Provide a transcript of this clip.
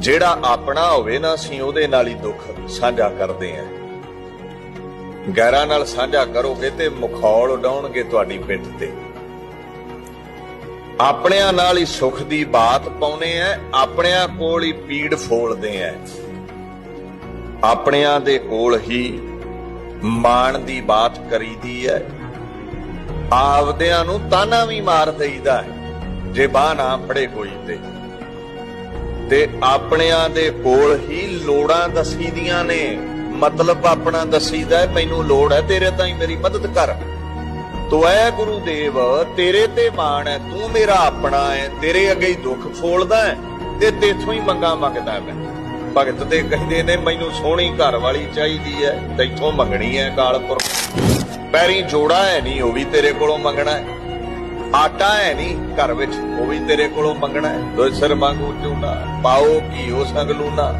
ਜਿਹੜਾ ਆਪਣਾ ਹੋਵੇ ਨਾ, ਅਸੀਂ ਉਹਦੇ ਨਾਲ ਹੀ ਦੁੱਖ ਸਾਂਝਾ ਕਰਦੇ ਆਂ ਗੈਰਾਂ ਨਾਲ ਸਾਂਝਾ ਕਰੋਗੇ ਤੇ ਮੁਖੌਲ ਉਡਾਉਣਗੇ ਤੁਹਾਡੀ ਪਿੱਠ ਤੇ। ਆਪਣਿਆਂ ਨਾਲ ਹੀ ਸੁੱਖ ਦੀ ਬਾਤ ਪਾਉਨੇ ਆ, ਆਪਣਿਆਂ ਕੋਲ ਹੀ ਪੀੜ ਫੋਲਦੇ ਆ। ਆਪਣਿਆਂ ਦੇ ਕੋਲ ਹੀ ਮਾਣ ਦੀ ਬਾਤ ਕਰੀਦੀ ਹੈ। ਆਪਦਿਆਂ ਨੂੰ ਤਾਨਾ ਵੀ ਮਾਰ ਦਈਦਾ ਜੇ ਬਾਹ ਨਾ ਫੜੇ ਕੋਈ ਤੇ। ਤੇ ਆਪਣਿਆਂ ਦੇ ਕੋਲ ਹੀ ਲੋੜਾਂ ਦਸੀਦੀਆਂ ਨੇ। ਮਤਲਬ ਆਪਣਾ ਦਸੀਦਾ ਹੈ, ਮੈਨੂੰ ਲੋੜ ਹੈ ਤੇਰੇ ਤਾਈਂ ਮੇਰੀ ਮਦਦ ਕਰ। ਤੋ ਐ ਗੁਰੂ ਦੇਵ ਤੇਰੇ ਤੇ ਮਾਣ ਹੈ ਤੂੰ ਮੇਰਾ ਆਪਣਾ ਹੈ ਤੇਰੇ ਅੱਗੇ ਹੀ ਦੁੱਖ ਫੋਲਦਾ ਹੈ ਤੇ ਤੇਥੋਂ ਹੀ ਮੰਗਾ ਮੰਗਦਾ ਮੈਂ। ਭਗਤ ਤੇ ਕਹਿੰਦੇ ਨੇ ਮੈਨੂੰ ਸੋਹਣੀ ਘਰ ਵਾਲੀ ਚਾਹੀਦੀ ਹੈ ਤੈਥੋਂ ਮੰਗਣੀ ਹੈ ਕਾਲਪੁਰ ਪੈਰੀ ਜੋੜਾ ਹੈ ਨਹੀਂ ਉਹ ਵੀ ਤੇਰੇ ਕੋਲੋਂ ਮੰਗਣਾ ਹੈ। ਆਟਾ ਹੈ ਨਹੀਂ ਘਰ ਵਿੱਚ, ਉਹ ਵੀ ਤੇਰੇ ਕੋਲੋਂ ਮੰਗਣਾ ਹੈ। ਦੋ ਸਿਰ ਮੰਗੂ ਚੂਨਾ, ਪਾਓ ਕੀ ਉਹ ਸੰਗ ਲੂਨਾ